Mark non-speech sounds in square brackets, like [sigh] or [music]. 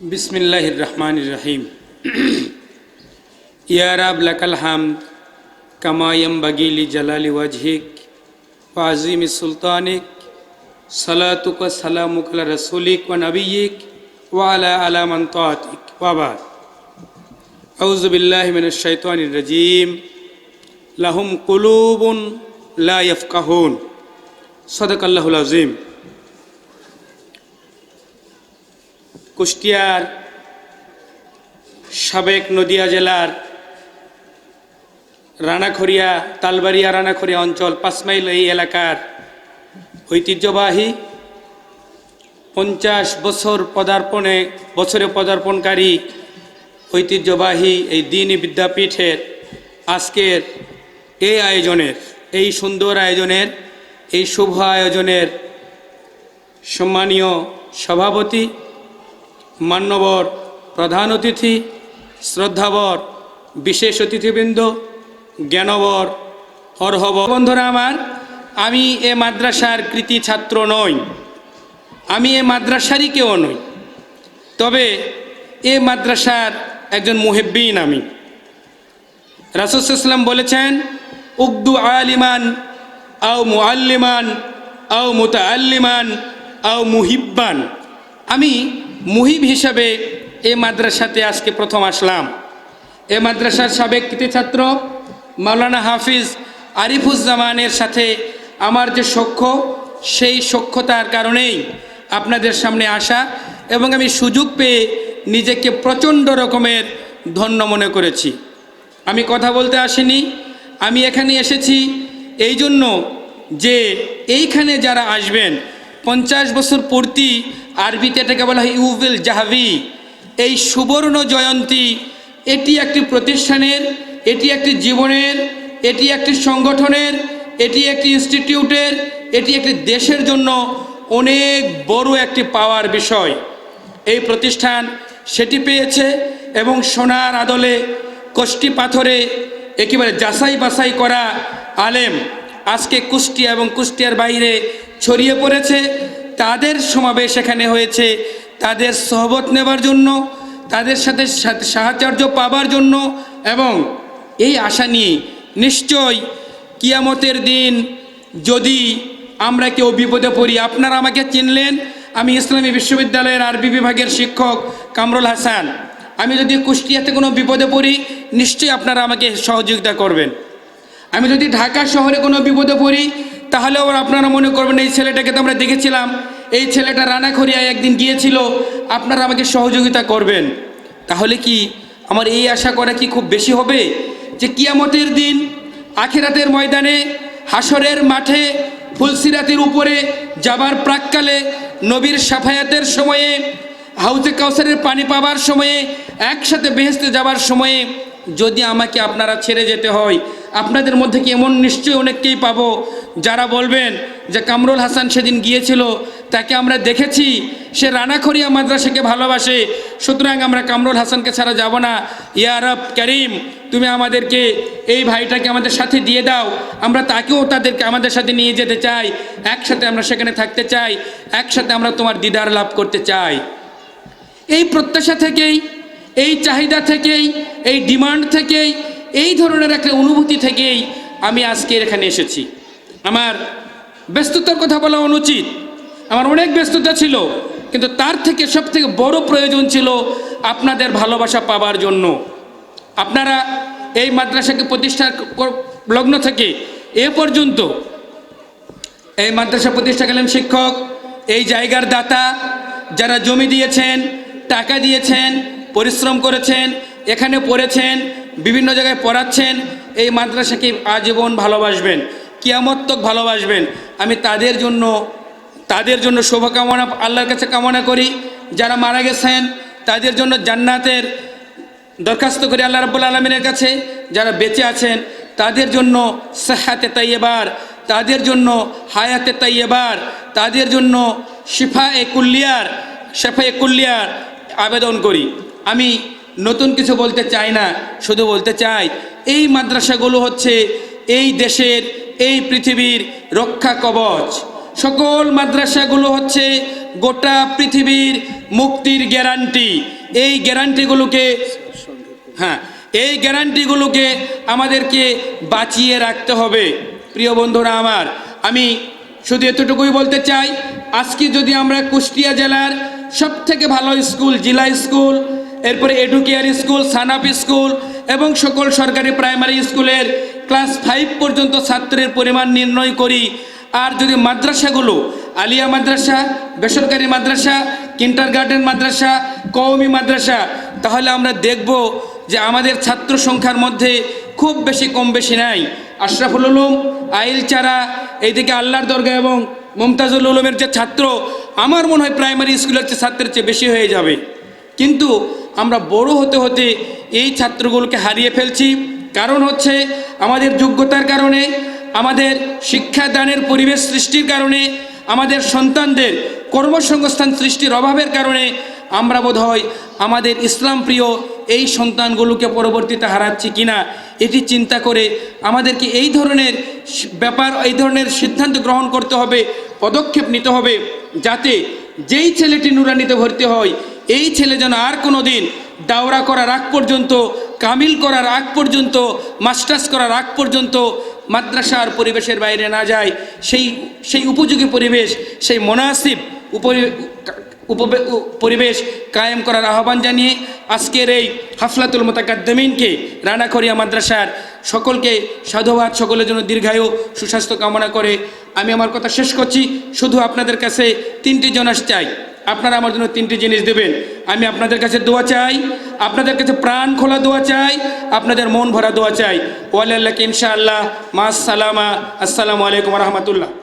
বিসমিল্লাহির রহমানির রহিম। [clears throat] ইয়ারাব লাকাল হামদ কামায়ম বাগিলি জালালি ওয়াজহিক ওয়াজিম সুলতানিক। সালাতুক সালামুক রসুলিক ওয়া নবিয়িক ওয়া আলা আলা মান তাআতিক। ওয়া বাদ। আউযু বিল্লাহি মিনাশ শাইতানির রাজীম। লাহুম কুলুবুন লা ইয়াফকাহুন। সাদাকাল্লাহুল আযীম। কুষ্টিয়ার সাবেক নদিয়া জেলার রানাখড়িয়া, তালবাড়িয়া রানাখরিয়া অঞ্চল পাঁচমাইল এই এলাকার ঐতিহ্যবাহী পঞ্চাশ বছর পদার্পণে, বছরে পদার্পণকারী ঐতিহ্যবাহী এই দিনী বিদ্যাপীঠের আজকের এই আয়োজনের, এই সুন্দর আয়োজনের, এই শুভ আয়োজনের সম্মানীয় সভাপতি মান্যবর প্রধান অতিথি, শ্রদ্ধাবর বিশেষ অতিথিবৃন্দ, জ্ঞানবর অর্হব বন্ধুরা আমার, আমি এ মাদ্রাসার কৃতি ছাত্র নই। আমি এ মাদ্রাসারই কেউ নই। তবে এ মাদ্রাসার একজন মুহেব্বিন আমি। রাসুসাল্লাম বলেছেন, উগদু আলিমান আও মুআল্লিমান আও মুতাআল্লিমান আও মুহিব্বান। আমি মুহিব হিসাবে এ মাদ্রাসাতে আজকে প্রথম আসলাম। এ মাদ্রাসার সাবেক কৃতি ছাত্র মাওলানা হাফিজ আরিফুজ্জামানের সাথে আমার যে সখ্য, সেই সখ্যতার কারণেই আপনাদের সামনে আসা এবং আমি সুযোগ পেয়ে নিজেকে প্রচণ্ড রকমের ধন্য মনে করেছি। আমি কথা বলতে আসিনি, আমি এখানে এসেছি এই জন্য যে এইখানে যারা আসবেন, পঞ্চাশ বছর পূর্তি আরবিতে এটাকে বলা হয় ইউভেল জাহাবি এই সুবর্ণ জয়ন্তী, এটি একটি প্রতিষ্ঠানের, এটি একটি জীবনের, এটি একটি সংগঠনের, এটি একটি ইনস্টিটিউটের, এটি একটি দেশের জন্য অনেক বড় একটি পাওয়ার বিষয়। এই প্রতিষ্ঠান সেটি পেয়েছে এবং সোনার আদলে কষ্টি পাথরে একেবারে যাচাই বাছাই করা আলেম আজকে কুষ্টিয়া এবং কুষ্টিয়ার বাইরে ছড়িয়ে পড়েছে। তাদের সমাবেশ এখানে হয়েছে। তাদের সহবত নেবার জন্য, তাদের সাথে সাহায্য পাবার জন্য এবং এই আশা নিয়ে নিশ্চয় কিয়ামতের দিন যদি আমরা কেউ বিপদে পড়ি, আপনারা আমাকে চিনলেন। আমি ইসলামী বিশ্ববিদ্যালয়ের আরবি বিভাগের শিক্ষক কামরুল হাসান। আমি যদি কুষ্টিয়াতে কোনো বিপদে পড়ি, নিশ্চয়ই আপনারা আমাকে সহযোগিতা করবেন। আমি যদি ঢাকা শহরে কোনো বিপদে পড়ি তাহলেও আপনারা মনে করবেন এই ছেলেটাকে তো আমরা দেখেছিলাম। এই ছেলেটা রানাখড়িয়ায় একদিন গিয়েছিল, আপনারা আমাকে সহযোগিতা করবেন। তাহলে কি আমার এই আশা করা কি খুব বেশি হবে? যে কিয়ামতের দিন, আখেরাতের ময়দানে হাসরের মাঠে, ফুলসিরাতের উপরে, যাবার প্রাককালে, নবীর সাফায়াতের সময়ে, হাউজে কাউসারের পানি পাবার সময়ে, একসাথে বেহেস্তে যাবার সময়ে, যদি আমাকে আপনারা ছেড়ে যেতে হয়, আপনাদের মধ্যে কি এমন নিশ্চয়ই অনেককেই পাবো? যারা বলবেন যে কামরুল হাসান সেদিন গিয়েছিল, তাকে আমরা দেখেছি। সে রানাখরিয়া মাদ্রাসাকে ভালোবাসে। সুতরাং আমরা কামরুল হাসানকে ছাড়া যাব না। ইয়ারব করিম, তুমি আমাদেরকে এই ভাইটাকে আমাদের সাথে দিয়ে দাও। আমরা তাকেও তাদেরকে আমাদের সাথে নিয়ে যেতে চাই। একসাথে আমরা সেখানে থাকতে চাই। একসাথে আমরা তোমার দিদার লাভ করতে চাই। এই প্রত্যাশা থেকেই, এই চাহিদা থেকেই, এই ডিমান্ড থেকেই, এই ধরনের একটা অনুভূতি থেকেই আমি আজকে এখানে এসেছি। আমার ব্যস্ততার কথা বলা অনুচিত। আমার অনেক ব্যস্ততা ছিল, কিন্তু তার থেকে সব থেকে বড় প্রয়োজন ছিল আপনাদের ভালোবাসা পাবার জন্য। আপনারা এই মাদ্রাসাকে প্রতিষ্ঠা লগ্ন থেকে এ পর্যন্ত এই মাদ্রাসা প্রতিষ্ঠাকালীন শিক্ষক, এই জায়গার দাতা, যারা জমি দিয়েছেন, টাকা দিয়েছেন, পরিশ্রম করেছেন, এখানে পড়েছেন, বিভিন্ন জায়গায় পড়াচ্ছেন, এই মাদ্রাসাকে আজীবন ভালোবাসবেন। কিয়ামত্তক ভালোবাসবেন। আমি তাদের জন্য তাদের জন্য শুভকামনা, আল্লাহর কাছে কামনা করি। যারা মারা গেছেন, তাদের জন্য জান্নাতের দরখাস্ত করি আল্লাহ রাব্বুল আলমিনের কাছে। যারা বেঁচে আছেন, তাদের জন্য সাহাতে তাইয়েবার তাদের জন্য হায়াতে তাইয়েবার তাদের জন্য শিফা এ কুল্লিয়ার শেফা এ কুল্লিয়ার আবেদন করি। আমি নতুন কিছু বলতে চাই না, শুধু বলতে চাই, এই মাদ্রাসাগুলো হচ্ছে এই দেশের এই পৃথিবীর রক্ষা কবচ। সকল মাদ্রাসাগুলো হচ্ছে গোটা পৃথিবীর মুক্তির গ্যারান্টি। এই গ্যারান্টিগুলোকে হ্যাঁ এই গ্যারান্টিগুলোকে আমাদেরকে বাঁচিয়ে রাখতে হবে। প্রিয় বন্ধুরা আমার, আমি শুধু এতটুকুই বলতে চাই, আজকে যদি আমরা কুষ্টিয়া জেলার সব থেকে ভালো স্কুল, জেলা স্কুল, এরপরে এডুকেয়ার স্কুল, সানাপ স্কুল এবং সকল সরকারি প্রাইমারি স্কুলের ক্লাস ফাইভ পর্যন্ত ছাত্রের পরিমাণ নির্ণয় করি। আর যদি মাদ্রাসাগুলো, আলিয়া মাদ্রাসা, বেসরকারি মাদ্রাসা কিন্টার গার্ডেন মাদ্রাসা, কওমি মাদ্রাসা, তাহলে আমরা দেখব যে আমাদের ছাত্র সংখ্যার মধ্যে খুব বেশি কম বেশি নাই। আশরাফুল উলুম, আইল চারা, এইদিকে আল্লাহর দরগা এবং মমতাজুল উলুমের যে ছাত্র, আমার মনে হয় প্রাইমারি স্কুলের চেয়ে ছাত্রের চেয়ে বেশি হয়ে যাবে। কিন্তু আমরা বড় হতে হতে এই ছাত্রগুলোকে হারিয়ে ফেলছি। কারণ হচ্ছে আমাদের যোগ্যতার কারণে, আমাদের শিক্ষাদানের পরিবেশ সৃষ্টির কারণে, আমাদের সন্তানদের কর্মসংস্থান সৃষ্টির অভাবের কারণে আমরা বোধহয় আমাদের ইসলাম প্রিয় এই সন্তানগুলোকে পরবর্তীতে হারাচ্ছি কিনা, এটি চিন্তা করে আমাদেরকে এই ধরনের ব্যাপার, এই ধরনের সিদ্ধান্ত গ্রহণ করতে হবে, পদক্ষেপ নিতে হবে, যাতে যেই ছেলেটি নুরানিতে ভর্তি হয়, এই ছেলে যেন আর কোনো দিন দাওরা করার আগ পর্যন্ত কামিল করার আগ পর্যন্ত, মাস্টার্স করার আগ পর্যন্ত মাদ্রাসার পরিবেশের বাইরে না যায়, সেই সেই উপযোগী পরিবেশ, সেই মনাসিব পরিবেশ কায়েম করার আহ্বান জানিয়ে আজকের এই হাফলাতুল মোতাকাদ্দমিনকে রানাখরিয়া মাদ্রাসার সকলকে সাধুবাদ, সকলের জন্য দীর্ঘায়ু, সুস্বাস্থ্য কামনা করে আমি আমার কথা শেষ করছি। শুধু আপনাদের কাছে তিনটি জনাস চাই। আপনারা আমার জন্য তিনটি জিনিস দেবেন। আমি আপনাদের কাছে দোয়া চাই, আপনাদের কাছে প্রাণ খোলা দোয়া চাই, আপনাদের মন ভরা দোয়া চাই। ওয়াল্লাহ ইনশাআল্লাহ মা সালামা, আসসালামু আলাইকুম রহমতুল্লাহ।